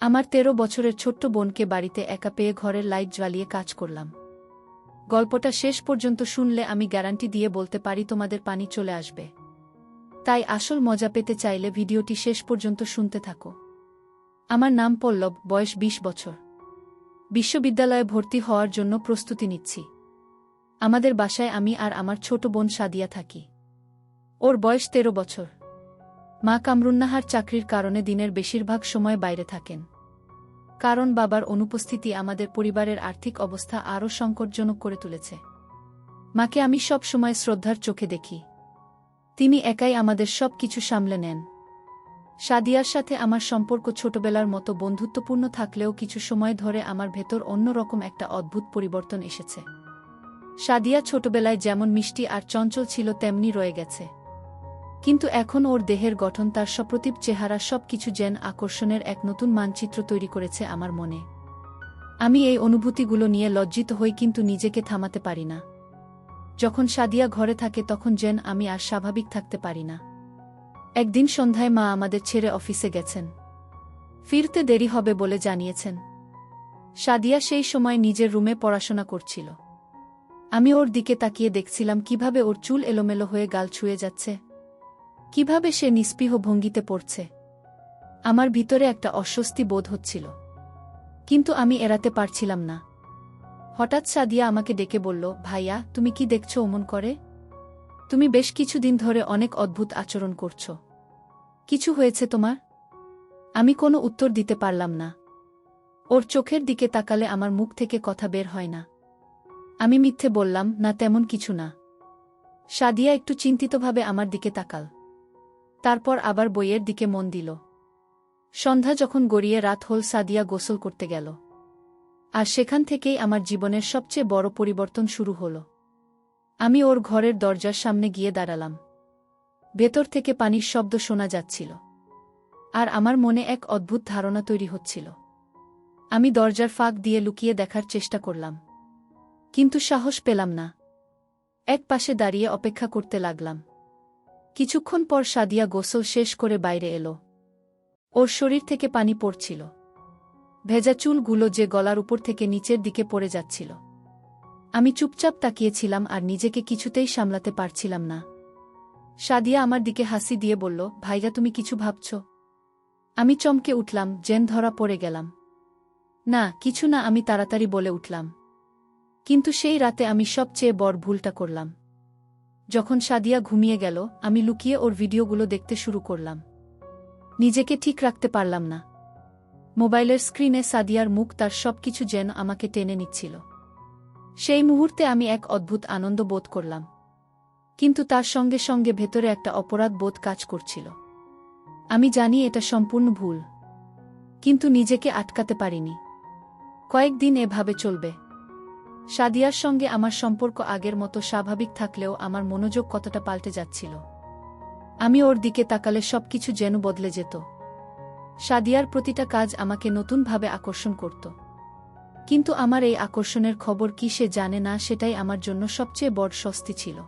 আমার তেরো বছরের ছোট্ট বোনকে বাড়িতে একা পেয়ে ঘরের লাইট জ্বালিয়ে কাজ করলাম। গল্পটা শেষ পর্যন্ত শুনলে আমি গ্যারান্টি দিয়ে বলতে পারি তোমাদের পানি চলে আসবে। তাই আসল মজা পেতে চাইলে ভিডিওটি শেষ পর্যন্ত শুনতে থাকো। আমার নাম পল্লব, বয়স ২০ বছর। বিশ্ববিদ্যালয়ে ভর্তি হওয়ার জন্য প্রস্তুতি নিচ্ছি। আমাদের বাসায় আমি আর আমার ছোট বোন সাদিয়া থাকি। ওর বয়স তেরো বছর। মা কামরুন্নাহার চাকরির কারণে দিনের বেশিরভাগ সময় বাইরে থাকেন। কারণ বাবার অনুপস্থিতি আমাদের পরিবারের আর্থিক অবস্থা আরও সংকটজনক করে তুলেছে। মাকে আমি সব সময় শ্রদ্ধার চোখে দেখি। তিনি একাই আমাদের সব কিছু সামলে নেন। সাদিয়ার সাথে আমার সম্পর্ক ছোটবেলার মতো বন্ধুত্বপূর্ণ থাকলেও কিছু সময় ধরে আমার ভেতর অন্যরকম একটা অদ্ভুত পরিবর্তন এসেছে। সাদিয়া ছোটবেলায় যেমন মিষ্টি আর চঞ্চল ছিল, তেমনি রয়ে গেছে। কিন্তু এখন ওর দেহের গঠন, তার সপ্রতিপ চেহারা সবকিছু যেন আকর্ষণের এক নতুন মানচিত্র তৈরি করেছে আমার মনে। আমি এই অনুভূতিগুলো নিয়ে লজ্জিত হই কিন্তু নিজেকে থামাতে পারি না। যখন সাদিয়া ঘরে থাকে তখন যেন আমি আর স্বাভাবিক থাকতে পারি না। একদিন সন্ধ্যায় মা আমাদের ছেড়ে অফিসে গেছেন। ফিরতে দেরি হবে বলে জানিয়েছেন। সাদিয়া সেই সময় নিজের রুমে পড়াশোনা করছিল। আমি ওর দিকে তাকিয়ে দেখছিলাম কীভাবে ওর চুল এলোমেলো হয়ে গাল ছুঁয়ে যাচ্ছে। কীভাবে সে নিস্পৃহ ভঙ্গিতে পড়ছে? আমার ভিতরে একটা অস্বস্তি বোধ হচ্ছিল। কিন্তু আমি এড়াতে পারছিলাম না। হঠাৎ সাদিয়া আমাকে ডেকে বলল, ভাইয়া, তুমি কি দেখছ অমন করে? তুমি বেশ কিছুদিন ধরে অনেক অদ্ভুত আচরণ করছ। কিছু হয়েছে তোমার? আমি কোনো উত্তর দিতে পারলাম না। ওর চোখের দিকে তাকালে আমার মুখ থেকে কথা বের হয় না। আমি মিথ্যে বললাম, না, তেমন কিছু না। সাদিয়া একটু চিন্তিতভাবে আমার দিকে তাকাল। তারপর আবার বইয়ের দিকে মন দিল। সন্ধ্যা যখন গড়িয়ে রাত হল সাদিয়া গোসল করতে গেল। আর সেখান থেকেই আমার জীবনের সবচেয়ে বড় পরিবর্তন শুরু হল। আমি ওর ঘরের দরজার সামনে গিয়ে দাঁড়ালাম। ভেতর থেকে পানির শব্দ শোনা যাচ্ছিল। আর আমার মনে এক অদ্ভুত ধারণা তৈরি হচ্ছিল। আমি দরজার ফাঁক দিয়ে লুকিয়ে দেখার চেষ্টা করলাম। কিন্তু সাহস পেলাম না। এক পাশে দাঁড়িয়ে অপেক্ষা করতে লাগলাম। কিছুক্ষণ পর সাদিয়া গোসল শেষ করে বাইরে এলো। ওর শরীর থেকে পানি পড়ছিল। ভেজা চুলগুলো যে গলার উপর থেকে নিচের দিকে পড়ে যাচ্ছিল। আমি চুপচাপ তাকিয়েছিলাম আর নিজেকে কিছুতেই সামলাতে পারছিলাম না। সাদিয়া আমার দিকে হাসি দিয়ে বলল ভাইরা তুমি কিছু ভাবছ? আমি চমকে উঠলাম, জেন ধরা পড়ে গেলাম। না, কিছু না, আমি তাড়াতাড়ি বলে উঠলাম। কিন্তু সেই রাতে আমি সবচেয়ে বড় ভুলটা করলাম। যখন সাদিয়া ঘুমিয়ে গেল, আমি লুকিয়ে ওর ভিডিওগুলো দেখতে শুরু করলাম। নিজেকে ঠিক রাখতে পারলাম না। মোবাইলের স্ক্রিনে সাদিয়ার মুখ তার সবকিছু যেন আমাকে টেনে নিচ্ছিল। সেই মুহূর্তে আমি এক অদ্ভুত আনন্দ বোধ করলাম। কিন্তু তার সঙ্গে সঙ্গে ভেতরে একটা অপরাধ বোধ কাজ করছিল। আমি জানি এটা সম্পূর্ণ ভুল। কিন্তু নিজেকে আটকাতে পারিনি। কয়েকদিন এভাবে চলবে। সাদিয়ার সঙ্গে আমার সম্পর্ক আগের মতো স্বাভাবিক থাকলেও আমার মনোযোগ কতটা পাল্টে যাচ্ছিল। আমি ওর দিকে তাকালে সবকিছু যেন বদলে যেত। সাদিয়ার প্রতিটা কাজ আমাকে নতুনভাবে আকর্ষণ করত। কিন্তু আমার এই আকর্ষণের খবর কি সে জানে না সেটাই আমার জন্য সবচেয়ে বড় স্বস্তি ছিল।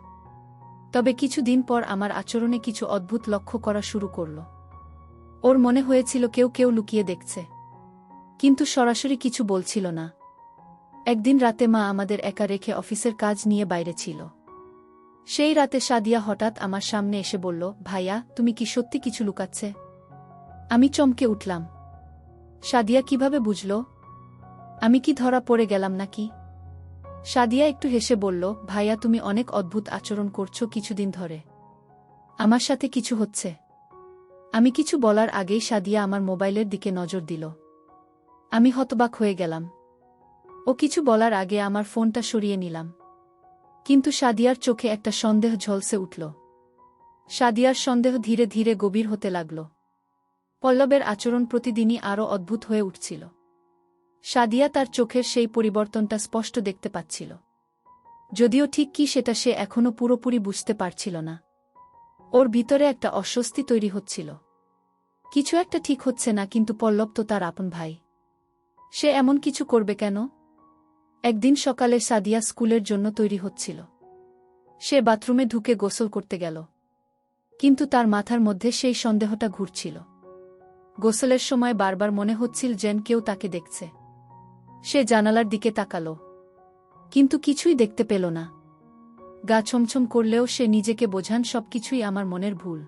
তবে কিছুদিন পর আমার আচরণে কিছু অদ্ভুত লক্ষ্য করা শুরু করল। ওর মনে হয়েছিল কেউ কেউ লুকিয়ে দেখছে। কিন্তু সরাসরি কিছু বলছিল না। একদিন রাতে মা আমাদের একা রেখে অফিসের কাজ নিয়ে বাইরে ছিল। সেই রাতে সাদিয়া হঠাৎ আমার সামনে এসে বলল, ভাইয়া, তুমি কি সত্যি কিছু লুকাচ্ছে? আমি চমকে উঠলাম। সাদিয়া কীভাবে বুঝল? আমি কি ধরা পড়ে গেলাম নাকি? সাদিয়া একটু হেসে বলল, ভাইয়া, তুমি অনেক অদ্ভুত আচরণ করছ কিছুদিন ধরে। আমার সাথে কিছু হচ্ছে। আমি কিছু বলার আগেই সাদিয়া আমার মোবাইলের দিকে নজর দিল। আমি হতবাক হয়ে গেলাম। ও কিছু বলার আগে আমার ফোনটা সরিয়ে নিলাম। কিন্তু সাদিয়ার চোখে একটা সন্দেহ ঝলসে উঠল। সাদিয়ার সন্দেহ ধীরে ধীরে গভীর হতে লাগল। পল্লবের আচরণ প্রতিদিনই আরও অদ্ভুত হয়ে উঠছিল। সাদিয়া তার চোখের সেই পরিবর্তনটা স্পষ্ট দেখতে পাচ্ছিল। যদিও ঠিক কি সেটা সে এখনও পুরোপুরি বুঝতে পারছিল না। ওর ভিতরে একটা অস্বস্তি তৈরি হচ্ছিল। কিছু একটা ঠিক হচ্ছে না, কিন্তু পল্লব তো তার আপন ভাই। সে এমন কিছু করবে কেন? একদিন সকালে সাদিয়া স্কুলের জন্য তৈরি হচ্ছিল। সে বাথরুমে ঢুকে গোসল করতে গেল। কিন্তু তার মাথার মধ্যে সেই সন্দেহটা ঘুরছিল। গোসলের সময় বারবার মনে হচ্ছিল যেন কেউ তাকে দেখছে। সে জানালার দিকে তাকালো। কিন্তু কিছুই দেখতে পেল না। গা ছমছম করলেও সে নিজেকে বোঝান সবকিছুই আমার মনের ভুল।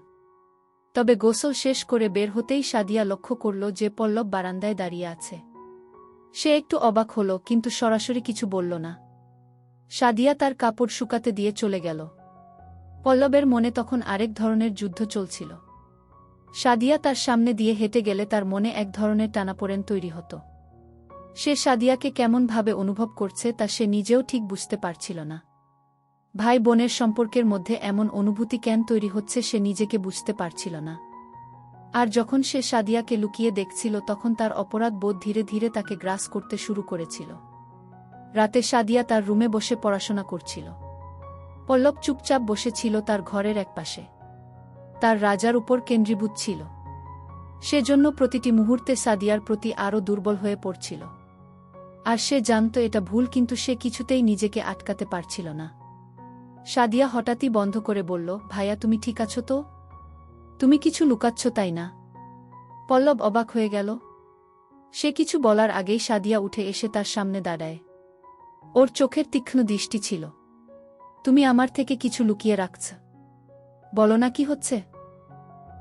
তবে গোসল শেষ করে বের হতেই সাদিয়া লক্ষ্য করল যে পল্লব বারান্দায় দাঁড়িয়ে আছে। সে একটু অবাক হল, কিন্তু সরাসরি কিছু বলল না। সাদিয়া তার কাপড় শুকাতে দিয়ে চলে গেল। পল্লবের মনে তখন আরেক ধরনের যুদ্ধ চলছিল। সাদিয়া তার সামনে দিয়ে হেঁটে গেলে তার মনে এক ধরনের টানাপোড়েন তৈরি হতো। সে সাদিয়াকে কেমনভাবে অনুভব করছে তা সে নিজেও ঠিক বুঝতে পারছিল না। ভাই বোনের সম্পর্কের মধ্যে এমন অনুভূতি কেন তৈরি হচ্ছে সে নিজেকে বুঝতে পারছিল না। আর যখন সে সাদিয়াকে লুকিয়ে দেখছিল তখন তার অপরাধ বোধ ধীরে ধীরে তাকে গ্রাস করতে শুরু করেছিল। রাতে সাদিয়া তার রুমে বসে পড়াশোনা করছিল। পল্লব চুপচাপ বসেছিল তার ঘরের একপাশে। তার রাজার উপর কেন্দ্রীভূত ছিল। সেজন্য প্রতিটি মুহূর্তে সাদিয়ার প্রতি আরও দুর্বল হয়ে পড়ছিল। আর সে জানত এটা ভুল কিন্তু সে কিছুতেই নিজেকে আটকাতে পারছিল না। সাদিয়া হঠাৎই বন্ধ করে বলল, ভাইয়া, তুমি ঠিক আছো তো? তুমি কিছু লুকাচ্ছ তাই না? পল্লব অবাক হয়ে গেল। সে কিছু বলার আগেই সাদিয়া উঠে এসে তার সামনে দাঁড়ায়। ওর চোখের তীক্ষ্ণ দৃষ্টি ছিল। তুমি আমার থেকে কিছু লুকিয়ে রাখছ। বলো না কি হচ্ছে?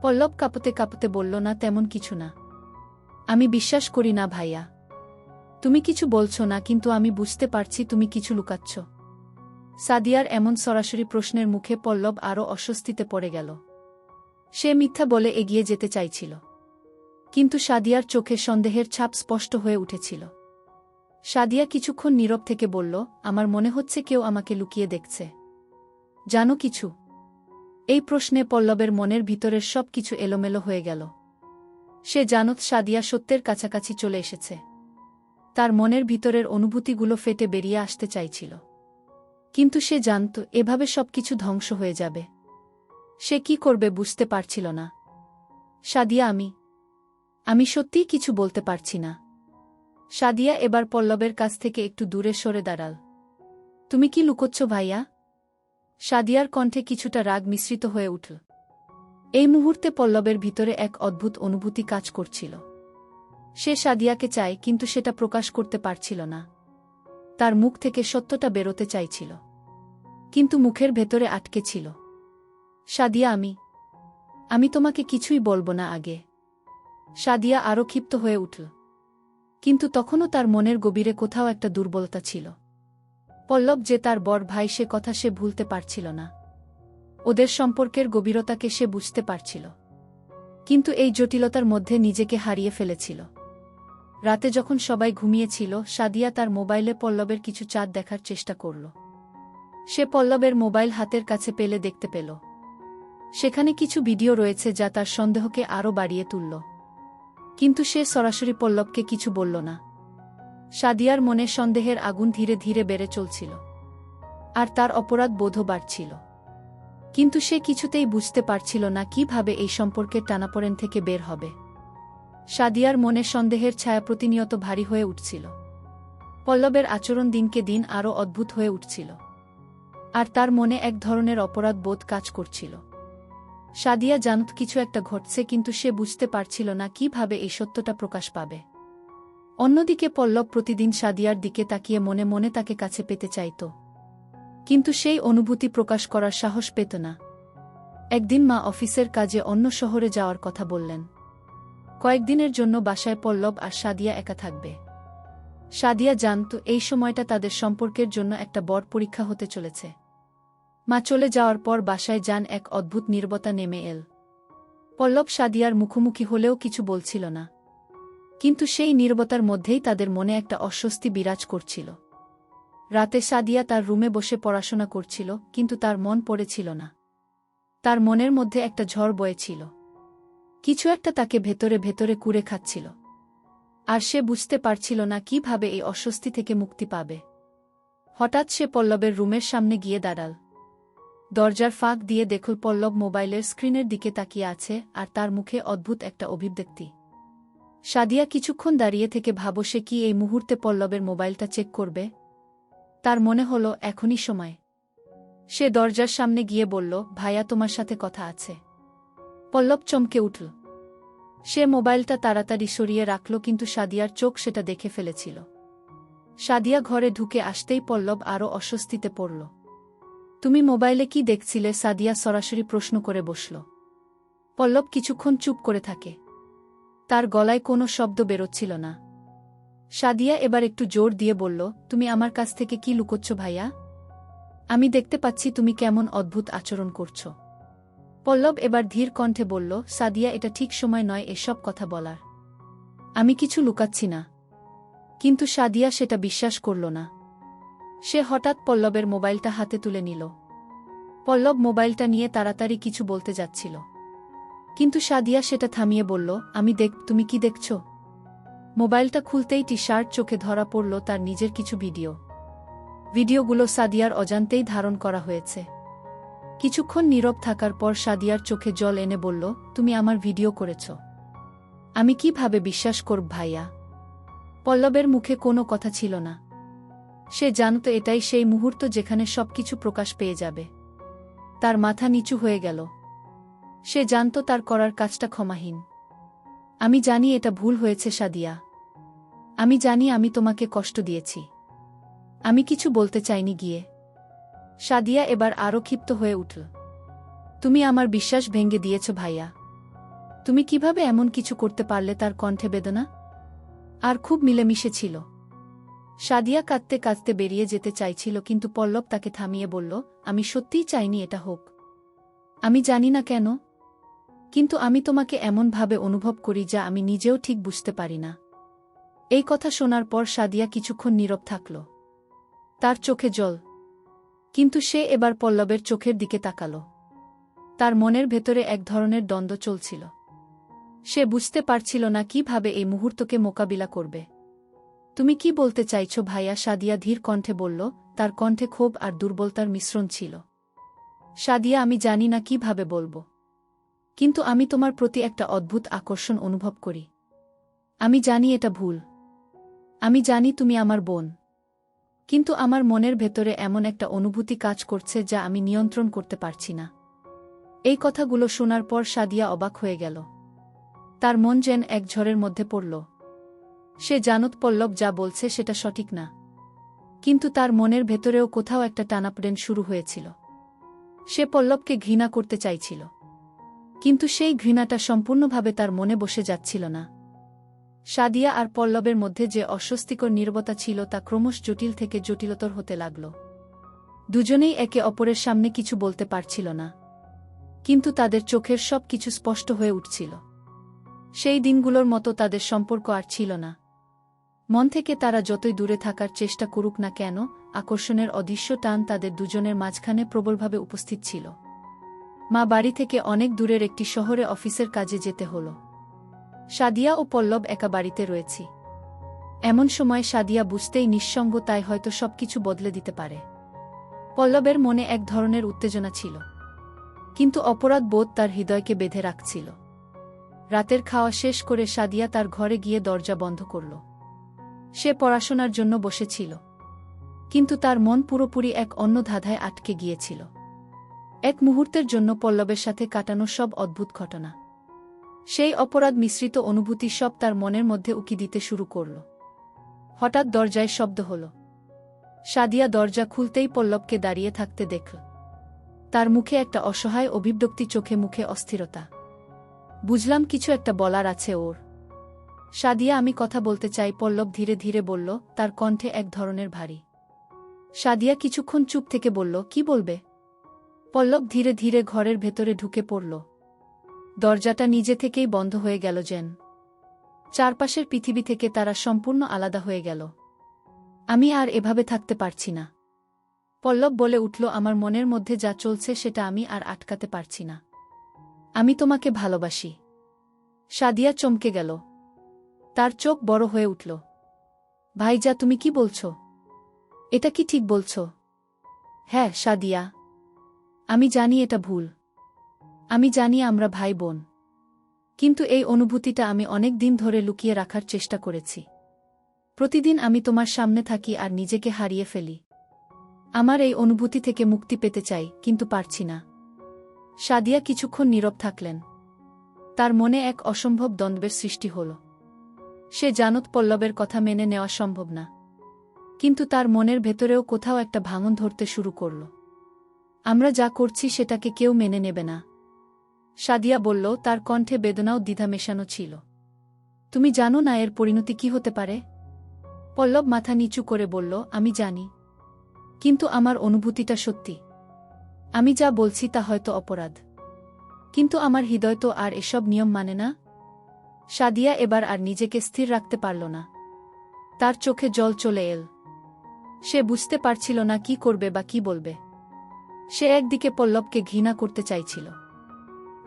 পল্লব কাঁপতে কাঁপতে বলল, না, তেমন কিছু না। আমি বিশ্বাস করি না ভাইয়া। তুমি কিছু বলছো না, কিন্তু আমি বুঝতে পারছি তুমি কিছু লুকাচ্ছ। সাদিয়ার এমন সরাসরি প্রশ্নের মুখে পল্লব আরও অস্বস্তিতে পড়ে গেল। সে মিথ্যা বলে এগিয়ে যেতে চাইছিল। কিন্তু সাদিয়ার চোখে সন্দেহের ছাপ স্পষ্ট হয়ে উঠেছিল। সাদিয়া কিছুক্ষণ নীরব থেকে বলল, আমার মনে হচ্ছে কেউ আমাকে লুকিয়ে দেখছে। জানো কিছু? এই প্রশ্নে পল্লবের মনের ভিতরের সব কিছু এলোমেলো হয়ে গেল। সে জানত সাদিয়া সত্যের কাছাকাছি চলে এসেছে। তার মনের ভিতরের অনুভূতিগুলো ফেটে বেরিয়ে আসতে চাইছিল। কিন্তু সে জানত, এভাবে সবকিছু ধ্বংস হয়ে যাবে। সে কি করবে বুঝতে পারছিল না। সাদিয়া, আমি আমি সত্যিই কিছু বলতে পারছি না। সাদিয়া এবার পল্লবের কাছ থেকে একটু দূরে সরে দাঁড়াল। তুমি কি লুকোচ্ছ ভাইয়া? সাদিয়ার কণ্ঠে কিছুটা রাগ মিশ্রিত হয়ে উঠল। এই মুহূর্তে পল্লবের ভিতরে এক অদ্ভুত অনুভূতি কাজ করছিল। সে সাদিয়াকে চায়, কিন্তু সেটা প্রকাশ করতে পারছিল না। তার মুখ থেকে সত্যটা বেরোতে চাইছিল। কিন্তু মুখের ভেতরে আটকে ছিল। সাদিয়া, আমি। আমি তোমাকে কিছুই বলব না আগে। সাদিয়া আরও ক্ষিপ্ত হয়ে উঠল। কিন্তু তখনও তার মনের গভীরে কোথাও একটা দুর্বলতা ছিল। পল্লব যে তার বর ভাই, সে কথা সে ভুলতে পারছিল না। ওদের সম্পর্কের গভীরতাকে সে বুঝতে পারছিল। কিন্তু এই জটিলতার মধ্যে নিজেকে হারিয়ে ফেলেছিল। রাতে যখন সবাই ঘুমিয়েছিল, সাদিয়া তার মোবাইলে পল্লবের কিছু চাঁদ দেখার চেষ্টা করল। সে পল্লবের মোবাইল হাতের কাছে পেলে দেখতে পেল। সেখানে কিছু ভিডিও রয়েছে যা তার সন্দেহকে আরও বাড়িয়ে তুলল। কিন্তু সে সরাসরি পল্লবকে কিছু বলল না। সাদিয়ার মনে সন্দেহের আগুন ধীরে ধীরে বেড়ে চলছিল। আর তার অপরাধ বোধও বাড়ছিল। কিন্তু সে কিছুতেই বুঝতে পারছিল না কীভাবে এই সম্পর্কের টানাপোড়েন থেকে বের হবে। সাদিয়ার মনে সন্দেহের ছায়া প্রতিনিয়ত ভারী হয়ে উঠছিল। পল্লবের আচরণ দিনকে দিন আরও অদ্ভুত হয়ে উঠছিল। আর তার মনে এক ধরনের অপরাধ বোধ কাজ করছিল। সাদিয়া জানত কিছু একটা ঘটছে কিন্তু সে বুঝতে পারছিল না কীভাবে এই সত্যটা প্রকাশ পাবে। অন্যদিকে পল্লব প্রতিদিন সাদিয়ার দিকে তাকিয়ে মনে মনে তাকে কাছে পেতে চাইত। কিন্তু সেই অনুভূতি প্রকাশ করার সাহস পেত না। একদিন মা অফিসের কাজে অন্য শহরে যাওয়ার কথা বললেন। কয়েকদিনের জন্য বাসায় পল্লব আর সাদিয়া একা থাকবে। সাদিয়া জানত এই সময়টা তাদের সম্পর্কের জন্য একটা বড় পরীক্ষা হতে চলেছে। মা চলে যাওয়ার পর বাসায় যান এক অদ্ভুত নির্বতা নেমে এল। পল্লব সাদিয়ার মুখোমুখি হলেও কিছু বলছিল না। কিন্তু সেই নির্বতার মধ্যেই তাদের মনে একটা অস্বস্তি বিরাজ করছিল। রাতে সাদিয়া তার রুমে বসে পড়াশোনা করছিল, কিন্তু তার মন পড়েছিল না। তার মনের মধ্যে একটা ঝড় বয়েছিল। কিছু একটা তাকে ভেতরে ভেতরে কুড়ে খাচ্ছিল। আর সে বুঝতে পারছিল না কীভাবে এই অস্বস্তি থেকে মুক্তি পাবে। হঠাৎ সে পল্লবের রুমের সামনে গিয়ে দাঁড়াল। দরজার ফাঁক দিয়ে দেখল পল্লব মোবাইলের স্ক্রিনের দিকে তাকিয়ে আছে আর তার মুখে অদ্ভুত একটা অভিব্যক্তি। সাদিয়া কিছুক্ষণ দাঁড়িয়ে থেকে ভাবো সে কি এই মুহূর্তে পল্লবের মোবাইলটা চেক করবে? তার মনে হল, এখনই সময়। সে দরজার সামনে গিয়ে বলল, ভাইয়া, তোমার সাথে কথা আছে। পল্লব চমকে উঠল। সে মোবাইলটা তাড়াতাড়ি সরিয়ে রাখল, কিন্তু সাদিয়ার চোখ সেটা দেখে ফেলেছিল। সাদিয়া ঘরে ঢুকে আসতেই পল্লব আরও অস্বস্তিতে পড়ল। তুমি মোবাইলে কি দেখছিলে সাদিয়া সরাসরি প্রশ্ন করে বসল। পল্লব কিছুক্ষণ চুপ করে থাকে। তার গলায় কোনো শব্দ বেরোচ্ছিল না। সাদিয়া এবার একটু জোর দিয়ে বলল, তুমি আমার কাছ থেকে কি লুকোচ্ছ ভাইয়া? আমি দেখতে পাচ্ছি তুমি কেমন অদ্ভুত আচরণ করছ। পল্লব এবার ধীর কণ্ঠে বলল, সাদিয়া, এটা ঠিক সময় নয় এসব কথা বলার। আমি কিছু লুকাচ্ছি না। কিন্তু সাদিয়া সেটা বিশ্বাস করল না। সে হঠাৎ পল্লবের মোবাইলটা হাতে তুলে নিল। পল্লব মোবাইলটা নিয়ে তাড়াতাড়ি কিছু বলতে যাচ্ছিল। কিন্তু সাদিয়া সেটা থামিয়ে বলল, আমি দেখ, তুমি কি দেখছ? মোবাইলটা খুলতেই টি শার্ট চোখে ধরা পড়ল তার নিজের কিছু ভিডিও। ভিডিওগুলো সাদিয়ার অজান্তেই ধারণ করা হয়েছে। কিছুক্ষণ নীরব থাকার পর সাদিয়ার চোখে জল এনে বলল, তুমি আমার ভিডিও করেছ। আমি কীভাবে বিশ্বাস করব ভাইয়া? পল্লবের মুখে কোনো কথা ছিল না। সে জানত এটাই সেই মুহূর্ত যেখানে সবকিছু প্রকাশ পেয়ে যাবে। তার মাথা নিচু হয়ে গেল। সে জানত তার করার কাজটা ক্ষমাহীন। আমি জানি এটা ভুল হয়েছে, সাদিয়া। আমি জানি আমি তোমাকে কষ্ট দিয়েছি। আমি কিছু বলতে চাইনি গিয়ে। সাদিয়া এবার আরও ক্ষিপ্ত হয়ে উঠল। তুমি আমার বিশ্বাস ভেঙে দিয়েছ ভাইয়া। তুমি কীভাবে এমন কিছু করতে পারলে তার কণ্ঠে বেদনা? আর খুব মিলেমিশে ছিল। সাদিয়া কাঁদতে কাঁদতে বেরিয়ে যেতে চাইছিল, কিন্তু পল্লব তাকে থামিয়ে বলল, আমি সত্যিই চাইনি এটা হোক। আমি জানি না কেন, কিন্তু আমি তোমাকে এমনভাবে অনুভব করি যা আমি নিজেও ঠিক বুঝতে পারি না। এই কথা শোনার পর সাদিয়া কিছুক্ষণ নীরব থাকল। তার চোখে জল, কিন্তু সে এবার পল্লবের চোখের দিকে তাকাল। তার মনের ভেতরে এক ধরনের দ্বন্দ্ব চলছিল। সে বুঝতে পারছিল না কীভাবে এই মুহূর্তকে মোকাবিলা করবে। তুমি কি বলতে চাইছ ভাইয়া? সাদিয়া ধীর কণ্ঠে বলল, তার কণ্ঠে ক্ষোভ আর দুর্বলতার মিশ্রণ ছিল। সাদিয়া, আমি জানি না কীভাবে বলব। কিন্তু আমি তোমার প্রতি একটা অদ্ভুত আকর্ষণ অনুভব করি। আমি জানি এটা ভুল। আমি জানি তুমি আমার বোন। কিন্তু আমার মনের ভেতরে এমন একটা অনুভূতি কাজ করছে যা আমি নিয়ন্ত্রণ করতে পারছি না। এই কথাগুলো শোনার পর সাদিয়া অবাক হয়ে গেল। তার মন যেন এক ঝড়ের মধ্যে পড়ল। সে জানত পল্লব যা বলছে সেটা সঠিক না। কিন্তু তার মনের ভেতরেও কোথাও একটা টানাপড়েন শুরু হয়েছিল। সে পল্লবকে ঘৃণা করতে চাইছিল। কিন্তু সেই ঘৃণাটা সম্পূর্ণভাবে তার মনে বসে যাচ্ছিল না। সাদিয়া আর পল্লবের মধ্যে যে অস্বস্তিকর নির্বতা ছিল তা ক্রমশ জটিল থেকে জটিলতর হতে লাগল। দুজনেই একে অপরের সামনে কিছু বলতে পারছিল না। কিন্তু তাদের চোখের সব কিছু স্পষ্ট হয়ে উঠছিল। সেই দিনগুলোর মতো তাদের সম্পর্ক আর ছিল না। মন থেকে তারা যতই দূরে থাকার চেষ্টা করুক না কেন, আকর্ষণের অদৃশ্য টান তাদের দুজনের মাঝখানে প্রবলভাবে উপস্থিত ছিল। মা বাড়ি থেকে অনেক দূরের একটি শহরে অফিসের কাজে যেতে হল। সাদিয়া ও পল্লব একা বাড়িতে রয়েছি। এমন সময় সাদিয়া বুঝতেই নিঃসঙ্গ তাই হয়তো সবকিছু বদলে দিতে পারে। পল্লবের মনে এক ধরনের উত্তেজনা ছিল। কিন্তু অপরাধ বোধ তার হৃদয়কে বেঁধে রাখছিল। রাতের খাওয়া শেষ করে সাদিয়া তার ঘরে গিয়ে দরজা বন্ধ করল। সে পড়াশোনার জন্য বসেছিল। কিন্তু তার মন পুরোপুরি এক অন্য ধাঁধায় আটকে গিয়েছিল। এক মুহূর্তের জন্য পল্লবের সাথে কাটানো সব অদ্ভুত ঘটনা। সেই অপরাধ মিশ্রিত অনুভূতি সব তার মনের মধ্যে উকি দিতে শুরু করল। হঠাৎ দরজায় শব্দ হল। সাদিয়া দরজা খুলতেই পল্লবকে দাঁড়িয়ে থাকতে দেখল। তার মুখে একটা অসহায় অভিব্যক্তি চোখে মুখে অস্থিরতা। বুঝলাম কিছু একটা বলার আছে ওর। সাদিয়া আমি কথা বলতে চাই, পল্লব ধীরে ধীরে বলল, তার কণ্ঠে এক ধরনের ভারী। সাদিয়া কিছুক্ষণ চুপ থেকে বলল, কি বলবে? পল্লব ধীরে ধীরে ঘরের ভেতরে ঢুকে পড়ল। দরজাটা নিজে থেকেই বন্ধ হয়ে গেল যেন। চারপাশের পৃথিবী থেকে তারা সম্পূর্ণ আলাদা হয়ে গেল। আমি আর এভাবে থাকতে পারছি না। পল্লব বলে উঠল, আমার মনের মধ্যে যা চলছে সেটা আমি আর আটকাতে পারছি না। আমি তোমাকে ভালোবাসি। সাদিয়া চমকে গেল। তার চোখ বড় হয়ে উঠল। ভাইজা, তুমি কি বলছ? এটা কি ঠিক বলছ? হ্যাঁ সাদিয়া। আমি জানি এটা ভুল। আমি জানি আমরা ভাই বোন। কিন্তু এই অনুভূতিটা আমি অনেক দিন ধরে লুকিয়ে রাখার চেষ্টা করেছি। প্রতিদিন আমি তোমার সামনে থাকি আর নিজেকে হারিয়ে ফেলি। আমার এই অনুভূতি থেকে মুক্তি পেতে চাই, কিন্তু পারছি না। সাদিয়া কিছুক্ষণ নীরব থাকলেন। তার মনে এক অসম্ভব দ্বন্দ্বের সৃষ্টি হল। সে জানত পল্লবের কথা মেনে নেওয়া সম্ভব না। কিন্তু তার মনের ভেতরেও কোথাও একটা ভাঙন ধরতে শুরু করল। আমরা যা করছি সেটাকে কেউ মেনে নেবে না। সাদিয়া বলল, তার কণ্ঠে বেদনাও দ্বিধা মেশানো ছিল। তুমি জানো না এর পরিণতি কি হতে পারে? পল্লব মাথা নিচু করে বলল, আমি জানি। কিন্তু আমার অনুভূতিটা সত্যি। আমি যা বলছি তা হয়তো অপরাধ। কিন্তু আমার হৃদয় তো আর এসব নিয়ম মানে না? সাদিয়া এবার আর নিজেকে স্থির রাখতে পারল না। তার চোখে জল চলে এল। সে বুঝতে পারছিল না কি করবে বা কি বলবে। সে একদিকে পল্লবকে ঘৃণা করতে চাইছিল।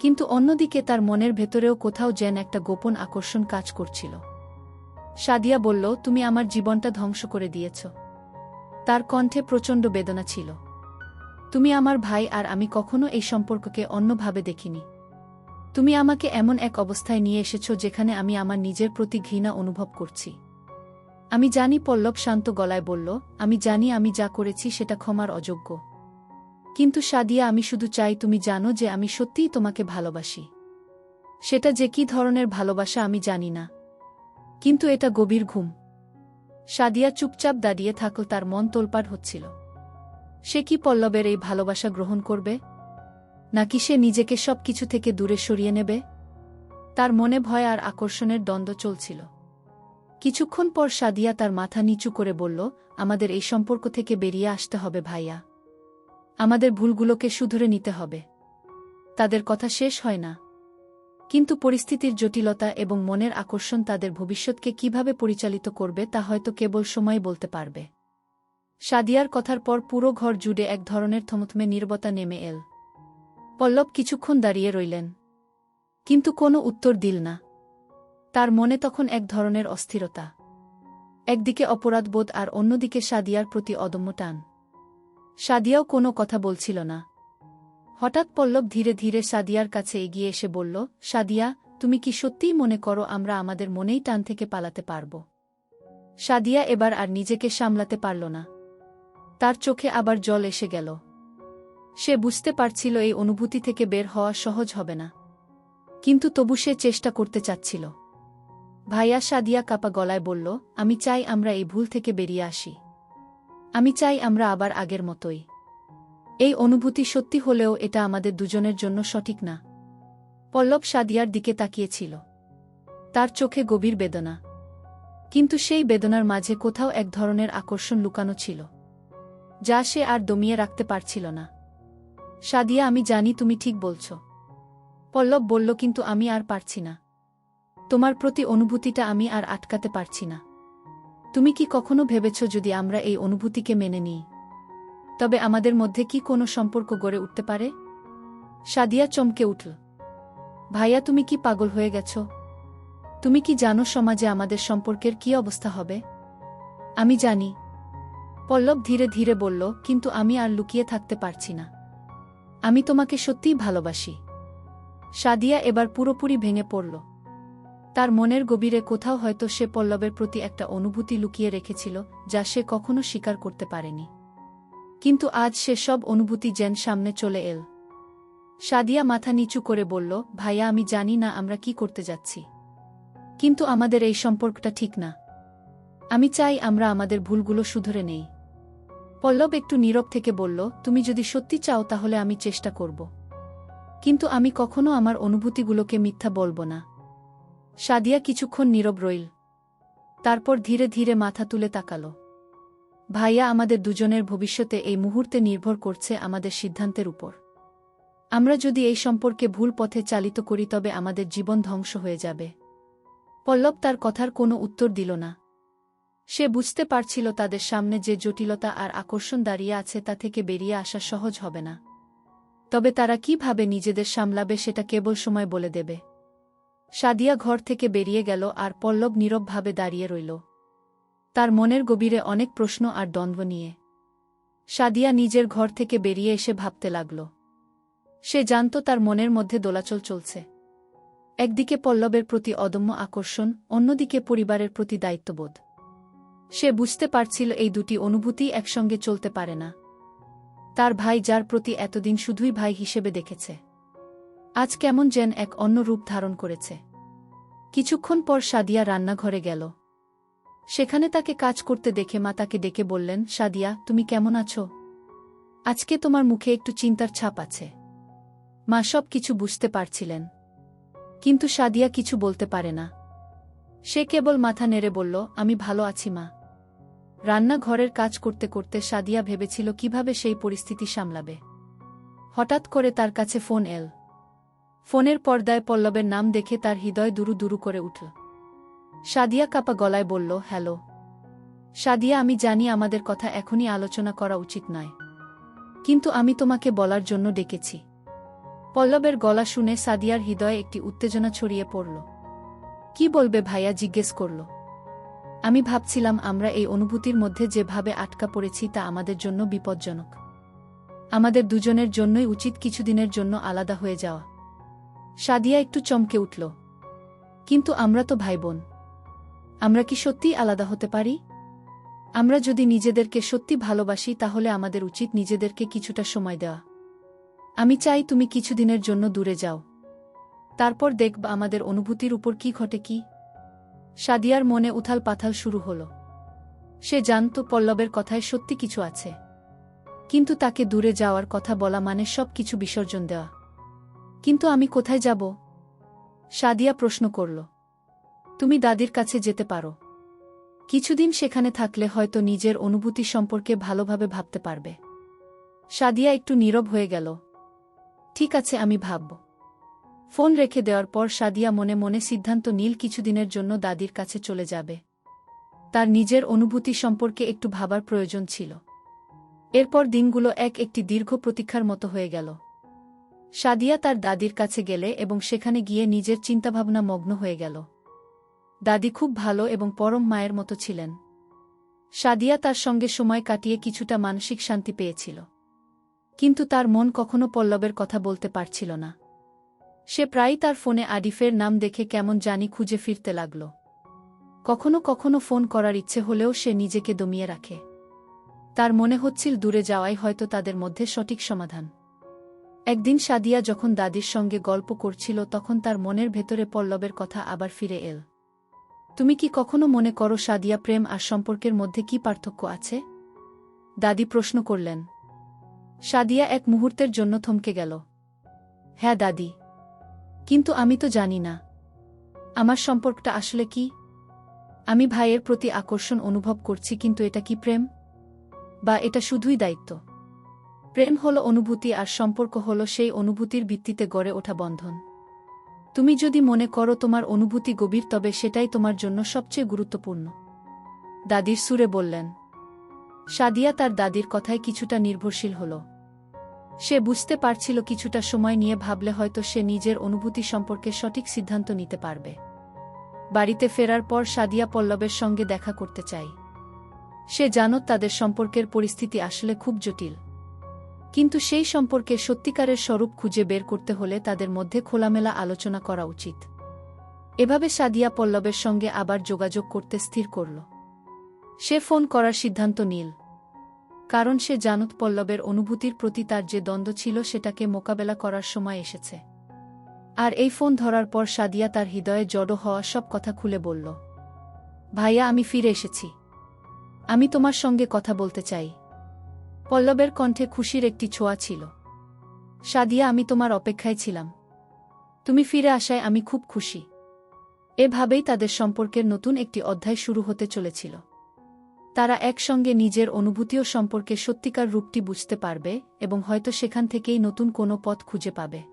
কিন্তু অন্যদিকে তার মনের ভেতরেও কোথাও যেন একটা গোপন আকর্ষণ কাজ করছিল। সাদিয়া বলল, তুমি আমার জীবনটা ধ্বংস করে দিয়েছ। তার কণ্ঠে প্রচণ্ড বেদনা ছিল। তুমি আমার ভাই আর আমি কখনো এই সম্পর্ককে অন্যভাবে দেখিনি। তুমি আমাকে এমন এক অবস্থায় নিয়ে এসেছ যেখানে আমি আমার নিজের প্রতি ঘৃণা অনুভব করছি। আমি জানি পল্লব শান্ত গলায় বলল, আমি জানি আমি যা করেছি সেটা ক্ষমার অযোগ্য। কিন্তু সাদিয়া, আমি শুধু চাই তুমি জানো যে আমি সত্যিই তোমাকে ভালোবাসি। সেটা যে কি ধরনের ভালোবাসা আমি জানি না। কিন্তু এটা গভীর ঘুম। সাদিয়া চুপচাপ দাঁড়িয়ে থাকল, তার মন তোলপাড় হচ্ছিল। সে কি পল্লবের এই ভালোবাসা গ্রহণ করবে? নাকি সে নিজেকে সব কিছু থেকে দূরে সরিয়ে নেবে? তার মনে ভয় আর আকর্ষণের দ্বন্দ্ব চলছিল। কিছুক্ষণ পর সাদিয়া তার মাথা নিচু করে বলল, আমাদের এই সম্পর্ক থেকে বেরিয়ে আসতে হবে ভাইয়া। আমাদের ভুলগুলোকে শুধরে নিতে হবে। তাদের কথা শেষ হয় না। কিন্তু পরিস্থিতির জটিলতা এবং মনের আকর্ষণ তাদের ভবিষ্যৎকে কীভাবে পরিচালিত করবে তা হয়তো কেবল সময় বলতে পারবে। সাদিয়ার কথার পর পুরো ঘর জুড়ে এক ধরনের থমথমে নীরবতা নেমে এল। পল্লব কিছুক্ষণ দাঁড়িয়ে রইলেন। কিন্তু কোনো উত্তর দিল না। তার মনে তখন এক ধরনের অস্থিরতা। একদিকে অপরাধবোধ আর অন্যদিকে সাদিয়ার প্রতি অদম্য টান। সাদিয়াও কোনো কথা বলছিল না। হঠাৎ পল্লব ধীরে ধীরে সাদিয়ার কাছে এগিয়ে এসে বলল, সাদিয়া, তুমি কি সত্যিই মনে করো আমরা আমাদের মনেই টান থেকে পালাতে পারব? সাদিয়া এবার আর নিজেকে সামলাতে পারল না। তার চোখে আবার জল এসে গেল। সে বুঝতে পারছিল এই অনুভূতি থেকে বের হওয়া সহজ হবে না। কিন্তু তবু সে চেষ্টা করতে চাচ্ছিল। ভাইয়া সাদিয়া কাপা গলায় বলল, আমি চাই আমরা এই ভুল থেকে বেরিয়ে আসি। আমি চাই আমরা আবার আগের মতোই। এই অনুভূতি সত্যি হলেও এটা আমাদের দুজনের জন্য সঠিক না। পল্লব সাদিয়ার দিকে তাকিয়েছিল। তার চোখে গভীর বেদনা। কিন্তু সেই বেদনার মাঝে কোথাও এক ধরনের আকর্ষণ লুকানো ছিল, যা সে আর দমিয়ে রাখতে পারছিল না। সাদিয়া, আমি জানি তুমি ঠিক বলছ। পল্লব বলল, কিন্তু আমি আর পারছি না। তোমার প্রতি অনুভূতিটা আমি আর আটকাতে পারছি না। তুমি কি কখনো ভেবেছ যদি আমরা এই অনুভূতিকে মেনে নিই? তবে আমাদের মধ্যে কি কোনো সম্পর্ক গড়ে উঠতে পারে? সাদিয়া চমকে উঠল। ভাইয়া, তুমি কি পাগল হয়ে গেছ? তুমি কি জানো সমাজে আমাদের সম্পর্কের কি অবস্থা হবে? আমি জানি। পল্লব ধীরে ধীরে বলল, কিন্তু আমি আর লুকিয়ে থাকতে পারছি না। আমি তোমাকে সত্যিই ভালোবাসি। সাদিয়া এবার পুরোপুরি ভেঙে পড়ল। তার মনের গভীরে কোথাও হয়তো সে পল্লবের প্রতি একটা অনুভূতি লুকিয়ে রেখেছিল, যা সে কখনো স্বীকার করতে পারেনি। কিন্তু আজ সে সব অনুভূতি যেন সামনে চলে এল। সাদিয়া মাথা নিচু করে বলল, ভাইয়া, আমি জানি না আমরা কি করতে যাচ্ছি। কিন্তু আমাদের এই সম্পর্কটা ঠিক না। আমি চাই আমরা আমাদের ভুলগুলো শুধরে নেই। পল্লব একটু নীরব থেকে বলল, তুমি যদি সত্যি চাও তাহলে আমি চেষ্টা করব। কিন্তু আমি কখনো আমার অনুভূতিগুলোকে মিথ্যা বলব না। সাদিয়া কিছুক্ষণ নীরব রইল। তারপর ধীরে ধীরে মাথা তুলে তাকাল। ভাইয়া, আমাদের দুজনের ভবিষ্যতে এই মুহূর্তে নির্ভর করছে আমাদের সিদ্ধান্তের উপর। আমরা যদি এই সম্পর্কে ভুল পথে চালিত করি তবে আমাদের জীবন ধ্বংস হয়ে যাবে। পল্লব তার কথার কোনো উত্তর দিল না। সে বুঝতে পারছিল তাদের সামনে যে জটিলতা আর আকর্ষণ দাঁড়িয়ে আছে তা থেকে বেরিয়ে আসা সহজ হবে না। তবে তারা কীভাবে নিজেদের সামলাবে সেটা কেবল সময় বলে দেবে। সাদিয়া ঘর থেকে বেরিয়ে গেল আর পল্লব নীরবভাবে দাঁড়িয়ে রইল। তার মনের গভীরে অনেক প্রশ্ন আর দ্বন্দ্ব নিয়ে। সাদিয়া নিজের ঘর থেকে বেরিয়ে এসে ভাবতে লাগল। সে জানত তার মনের মধ্যে দোলাচল চলছে। একদিকে পল্লবের প্রতি অদম্য আকর্ষণ, অন্যদিকে পরিবারের প্রতি দায়িত্ববোধ। সে বুঝতে পারছিল এই দুটি অনুভূতি একসঙ্গে চলতে পারে না। তার ভাই যার প্রতি এতদিন শুধুই ভাই হিসেবে দেখেছে। আজ কেমন যেন এক অন্য রূপ ধারণ করেছে। কিছুক্ষণ পর সাদিয়া রান্নাঘরে গেল। সেখানে তাকে কাজ করতে দেখে মা তাকে ডেকে বললেন, সাদিয়া, তুমি কেমন আছো? আজকে তোমার মুখে একটু চিন্তার ছাপ আছে। মা সব কিছু বুঝতে পারছিলেন। কিন্তু সাদিয়া কিছু বলতে পারে না। সে কেবল মাথা নেড়ে বলল, আমি ভালো আছি মা। রান্নাঘরের কাজ করতে করতে সাদিয়া ভেবেছিল কীভাবে সেই পরিস্থিতি সামলাবে। হঠাৎ করে তার কাছে ফোন এল। ফোনের পর্দায় পল্লবের নাম দেখে তার হৃদয় দুরু দুরু করে উঠল। সাদিয়া কাপা গলায় বলল, হ্যালো। সাদিয়া, আমি জানি আমাদের কথা এখনই আলোচনা করা উচিত নয়। কিন্তু আমি তোমাকে বলার জন্য ডেকেছি। পল্লবের গলা শুনে সাদিয়ার হৃদয়ে একটি উত্তেজনা ছড়িয়ে পড়ল। কি বলবে ভাইয়া? জিজ্ঞেস করল। আমি ভাবছিলাম আমরা এই অনুভূতির মধ্যে যেভাবে আটকা পড়েছি তা আমাদের জন্য বিপজ্জনক। আমাদের দুজনের জন্যই উচিত কিছুদিনের জন্য আলাদা হয়ে যাওয়া। সাদিয়া একটু চমকে উঠল। কিন্তু আমরা তো ভাই বোন আমরা কি সত্যিই আলাদা হতে পারি? আমরা যদি নিজেদেরকে সত্যি ভালোবাসি তাহলে আমাদের উচিত নিজেদেরকে কিছুটা সময় দেওয়া। আমি চাই তুমি কিছুদিনের জন্য দূরে যাও। তারপর দেখব আমাদের অনুভূতির উপর কি ঘটে কি। সাদিয়ার মনে উথাল পাথাল শুরু হল। সে জানত পল্লবের কথায় সত্যি কিছু আছে। কিন্তু তাকে দূরে যাওয়ার কথা বলা মানে সব কিছু বিসর্জন দেওয়া। কিন্তু আমি কোথায় যাব? সাদিয়া প্রশ্ন করল। তুমি দাদির কাছে যেতে পারো। কিছুদিন সেখানে থাকলে হয়তো নিজের অনুভূতি সম্পর্কে ভালোভাবে ভাবতে পারবে। সাদিয়া একটু নীরব হয়ে গেল। ঠিক আছে, আমি ভাবব। ফোন রেখে দেওয়ার পর সাদিয়া মনে মনে সিদ্ধান্ত নীল কিছুদিনের জন্য দাদির কাছে চলে যাবে। তার নিজের অনুভূতি সম্পর্কে একটু ভাবার প্রয়োজন ছিল। এরপর দিনগুলো এক একটি দীর্ঘ প্রতীক্ষার মতো হয়ে গেল। সাদিয়া তার দাদির কাছে গেলে এবং সেখানে গিয়ে নিজের চিন্তাভাবনা মগ্ন হয়ে গেল। দাদি খুব ভালো এবং পরম মায়ের মতো ছিলেন। সাদিয়া তার সঙ্গে সময় কাটিয়ে কিছুটা মানসিক শান্তি পেয়েছিল। কিন্তু তার মন কখনো পল্লবের কথা বলতে পারছিল না। সে প্রায়ই তার ফোনে আডিফের নাম দেখে কেমন জানি খুঁজে ফিরতে লাগল। কখনো কখনো ফোন করার ইচ্ছে হলেও সে নিজেকে দমিয়ে রাখে। তার মনে হচ্ছিল দূরে যাওয়াই হয়তো তাদের মধ্যে সঠিক সমাধান। একদিন সাদিয়া যখন দাদির সঙ্গে গল্প করছিল তখন তার মনের ভেতরে পল্লবের কথা আবার ফিরে এল। তুমি কি কখনো মনে করো সাদিয়া প্রেম আর সম্পর্কের মধ্যে কি পার্থক্য আছে? দাদি প্রশ্ন করলেন। সাদিয়া এক মুহূর্তের জন্য থমকে গেল। হ্যাঁ দাদি। কিন্তু আমি তো জানি না। আমার সম্পর্কটা আসলে কি? আমি ভাইয়ের প্রতি আকর্ষণ অনুভব করছি, কিন্তু এটা কি প্রেম? বা এটা শুধুই দায়িত্ব? প্রেম হল অনুভূতি আর সম্পর্ক হল সেই অনুভূতির ভিত্তিতে গড়ে ওঠা বন্ধন। তুমি যদি মনে করো তোমার অনুভূতি গভীর, তবে সেটাই তোমার জন্য সবচেয়ে গুরুত্বপূর্ণ। দাদির সুরে বললেন, সাদিয়া তার দাদির কথায় কিছুটা নির্ভরশীল হল। সে বুঝতে পারছিল কিছুটা সময় নিয়ে ভাবলে হয়তো সে নিজের অনুভূতি সম্পর্কে সঠিক সিদ্ধান্ত নিতে পারবে। বাড়িতে ফেরার পর সাদিয়া পল্লবের সঙ্গে দেখা করতে চাই। সে জানো তাদের সম্পর্কের পরিস্থিতি আসলে খুব জটিল। কিন্তু সেই সম্পর্কে সত্যিকারের স্বরূপ খুঁজে বের করতে হলে তাদের মধ্যে খোলামেলা আলোচনা করা উচিত। এভাবে সাদিয়া পল্লবের সঙ্গে আবার যোগাযোগ করতে স্থির করল। সে ফোন করার সিদ্ধান্ত নীল। কারণ সে জানত পল্লবের অনুভূতির প্রতি তার যে দ্বন্দ্ব ছিল সেটাকে মোকাবেলা করার সময় এসেছে। আর এই ফোন ধরার পর সাদিয়া তার হৃদয়ে জড়ো হওয়া সব কথা খুলে বলল, ভাইয়া, আমি ফিরে এসেছি। আমি তোমার সঙ্গে কথা বলতে চাই। পল্লবের কণ্ঠে খুশির একটি ছোঁয়া ছিল। সাদিয়া, আমি তোমার অপেক্ষায় ছিলাম। তুমি ফিরে আসায় আমি খুব খুশি। এভাবেই তাদের সম্পর্কের নতুন একটি অধ্যায় শুরু হতে চলেছিল। তারা একসঙ্গে নিজের অনুভূতিও সম্পর্কে সত্যিকার রূপটি বুঝতে পারবে এবং হয়তো সেখান থেকেই নতুন কোনো পথ খুঁজে পাবে।